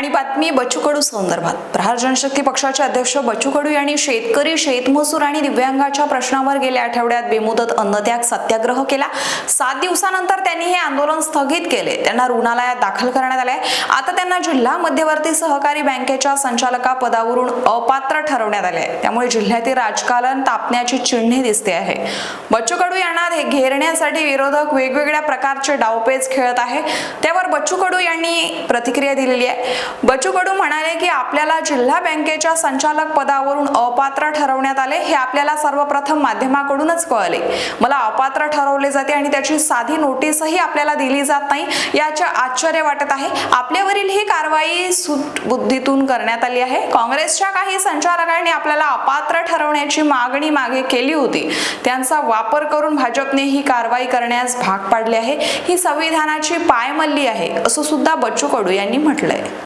आणि बातमी बच्चू कडू संदर्भात. प्रहार जनशक्ती पक्षाचे अध्यक्ष बच्चू कडू यांनी शेतकरी शेतमजूर आणि दिव्यांगाच्या प्रश्नावर गेल्या आठवड्यात बेमुदत अन्नत्याग सत्याग्रह केला. सात दिवसानंतर त्यांनी हे आंदोलन स्थगित केले. त्यांना रुग्णालयात दाखल करण्यात आले आता त्यांना जिल्हा मध्यवर्ती सहकारी बँकेच्या संचालका पदावरून अपात्र ठरवण्यात आले त्यामुळे जिल्ह्यातील राजकारण तापण्याची चिन्हे दिसते आहे. बच्चू कडू यांना हे घेरण्यासाठी विरोधक वेगवेगळ्या प्रकारचे डावपेच खेळत आहे. त्यावर बच्चू कडू यांनी प्रतिक्रिया दिलेली आहे. बच्चू कडू म्हणाले की आपल्याला जिल्हा बँकेच्या संचालक पदावरून अपात्र ठरवण्यात आले हे आपल्याला सर्वप्रथम माध्यमाकडूनच कळले. मला अपात्र ठरवले जाते आणि त्याची साधी नोटीसही आपल्याला दिली जात नाही याचे आश्चर्य वाटत आहे. आपल्यावरील ही कारवाई सुटबुद्धीतून करण्यात आली आहे. काँग्रेसच्या काही संचालकांनी आपल्याला अपात्र ठरवण्याची मागणी मागे केली होती. त्यांचा वापर करून भाजपने ही कारवाई करण्यास भाग पाडले आहे. ही संविधानाची पायमल्ली आहे असं सुद्धा बच्चू कडू यांनी म्हटलंय.